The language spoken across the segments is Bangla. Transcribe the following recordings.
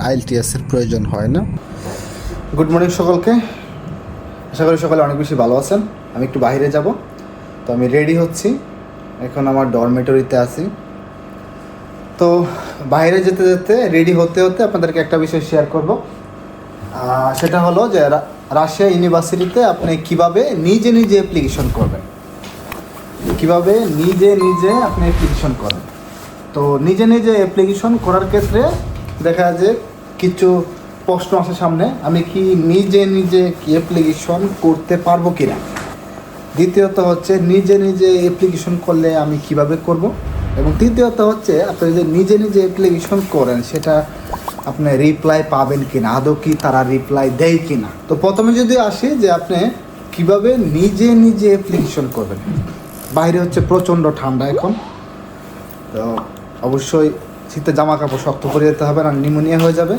আইএলটিএস এর প্রয়োজন হয় না। গুড মর্নিং সকলকে। আশা করি সকালে অনেক বেশি ভালো আছেন। আমি একটু বাইরে যাব। তো আমি রেডি হচ্ছি। এখন আমার ডরমেটরিতে আছি। তো বাইরে যেতে যেতে রেডি হতে হতে আপনাদেরকে একটা বিষয় শেয়ার করব। সেটা হলো যে রাশিয়া ইউনিভার্সিটিতে আপনি কীভাবে নিজে নিজে অ্যাপ্লিকেশন করবেন? কীভাবে নিজে নিজে আপনি অ্যাপ্লিকেশন করেন? তো নিজে নিজে অ্যাপ্লিকেশন করার ক্ষেত্রে দেখা যায় কিছু প্রশ্ন আসে সামনে। আমি কি নিজে নিজে অ্যাপ্লিকেশন করতে পারব কি না দ্বিতীয়ত হচ্ছে নিজে নিজে অ্যাপ্লিকেশন করলে আমি কীভাবে করব? এবং তৃতীয়ত হচ্ছে আপনি যদি নিজে নিজে অ্যাপ্লিকেশন করেন, সেটা আপনি রিপ্লাই পাবেন কি না আদৌ কি তারা রিপ্লাই দেয় কি না তো প্রথমে যদি আসি যে আপনি কীভাবে নিজে নিজে অ্যাপ্লিকেশন করবেন? বাইরে হচ্ছে প্রচণ্ড ঠান্ডা এখন। তো অবশ্যই শীতে জামা কাপড় শক্ত করে যেতে হবে, না নিমোনিয়া হয়ে যাবে।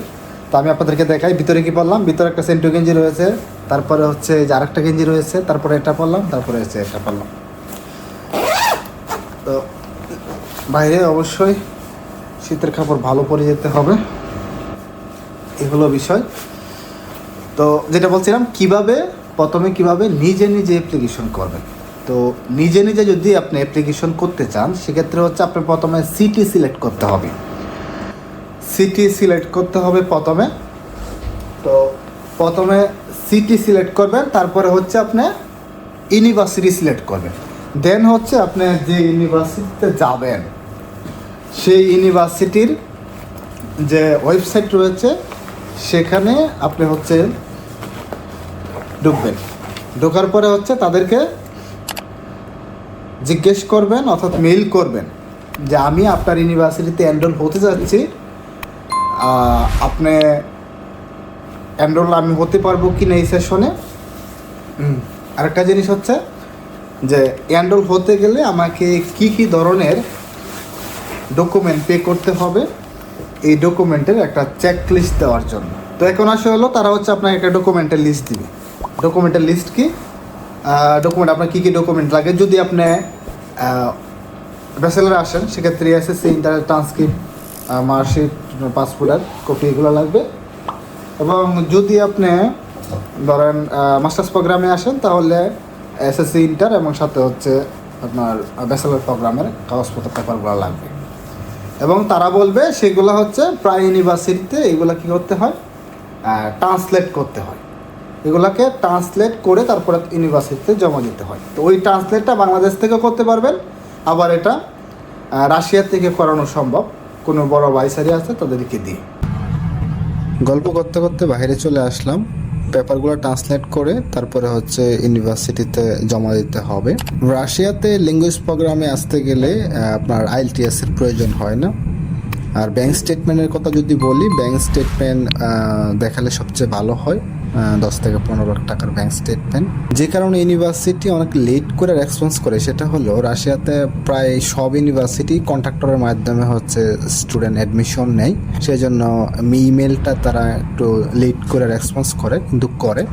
তো আমি আপনাদেরকে দেখাই, ভিতরে কি পড়লাম ভিতরে একটা সেন্টু গেঞ্জি রয়েছে, তারপরে হচ্ছে যে আরেকটা গেঞ্জি রয়েছে, তারপরে এটা পড়লাম তারপরে হচ্ছে এটা পড়লাম তো বাইরে অবশ্যই শীতের কাপড় ভালো পরে যেতে হবে এই হলো বিষয়। তো যেটা বলছিলাম, কীভাবে, প্রথমে কীভাবে নিজে নিজে অ্যাপ্লিকেশন করবেন। তো নিজে নিজে যদি আপনি অ্যাপ্লিকেশন করতে চান, সেক্ষেত্রে হচ্ছে আপনি প্রথমে সিটি সিলেক্ট করতে হবে। সিটি সিলেক্ট করতে হবে প্রথমে। তো প্রথমে সিটি সিলেক্ট করবেন, তারপরে হচ্ছে আপনি ইউনিভার্সিটি সিলেক্ট করবেন। দেন হচ্ছে আপনি যে ইউনিভার্সিটিতে যাবেন, সেই ইউনিভার্সিটির যে ওয়েবসাইট রয়েছে, সেখানে আপনি হচ্ছে ঢুকবেন। ঢোকার পরে হচ্ছে তাদেরকে জিজ্ঞেস করবেন অর্থাৎ মেইল করবেন যে, আমি আপনার ইউনিভার্সিটিতে এনরোল হতে যাচ্ছি। আপনি এনরোল আমি হতে পারব কি না এই সেশনে আরেকটা জিনিস হচ্ছে যে এনরোল হতে গেলে আমাকে কি কি ধরনের ডকুমেন্ট পে করতে হবে এই ডকুমেন্টের একটা চেক লিস্ট দেওয়ার জন্য। তো এখন আসে হলো তারা হচ্ছে আপনাকে একটা ডকুমেন্টের লিস্ট দিবে। ডকুমেন্টের লিস্ট কি? ডকুমেন্ট আপনার কী কী ডকুমেন্ট লাগে? যদি আপনি ব্যাচেলারে আসেন, সেক্ষেত্রে SSC inter transcript marksheet passport আর কপি এগুলো লাগবে। এবং যদি আপনি ধরেন মাস্টার্স প্রোগ্রামে আসেন, তাহলে এসএসসি, ইন্টার এবং সাথে হচ্ছে আপনার ব্যাচেলার প্রোগ্রামের কাগজপত্র, পেপারগুলো লাগবে। এবং তারা বলবে সেগুলো হচ্ছে প্রায় ইউনিভার্সিটিতে এগুলো কী করতে হয় ট্রান্সলেট করতে হয়। এগুলাকে ট্রান্সলেট করে তারপরে ইউনিভার্সিটিতে জমা দিতে হয়। তো ওই ট্রান্সলেটটা বাংলাদেশ থেকে করতে পারবেন, আবার এটা রাশিয়া থেকে করানো সম্ভব। কোনো বড় বাইসারি আছে, তাদেরকে দিই। গল্প করতে করতে বাইরে চলে আসলাম। পেপারগুলো ট্রান্সলেট করে তারপরে হচ্ছে ইউনিভার্সিটিতে জমা দিতে হবে। রাশিয়াতে ল্যাঙ্গুয়েজ প্রোগ্রামে আসতে গেলে আপনার আইএলটিএস এর প্রয়োজন হয় না। আর ব্যাংক স্টেটমেন্টের কথা যদি বলি ব্যাংক স্টেটমেন্ট দেখালে সবচেয়ে ভালো হয়। দশ থেকে পনেরো লাখ টাকার ব্যাংক স্টেটমেন্ট যে কারণে ইউনিভার্সিটি অনেক লেট করে রেসপন্স করে, সেটা হলো রাশিয়াতে প্রায় সব ইউনিভার্সিটি কন্ট্রাক্টরের মাধ্যমে হচ্ছে স্টুডেন্ট অ্যাডমিশন নেয়। সেই জন্য ইমেলটা তারা একটু লেট করে রেসপন্স করে, কিন্তু করে।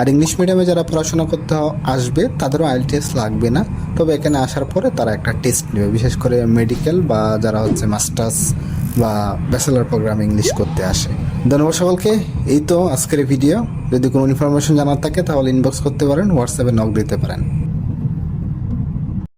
আর ইংলিশ মিডিয়ামে যারা পড়াশোনা করতে আসবে, তাদেরও আইএলটিএস লাগবে না। তবে এখানে আসার পরে তারা একটা টেস্ট নেবে। বিশেষ করে মেডিকেল বা যারা হচ্ছে মাস্টার্স বা ব্যাচেলার প্রোগ্রাম ইংলিশ করতে আসে। ধন্যবাদ সকলকে। এই তো আজকের ভিডিও যদি কোনো ইনফরমেশন জানার থাকে, তাহলে ইনবক্স করতে পারেন হোয়াটসঅ্যাপে নক দিতে পারেন।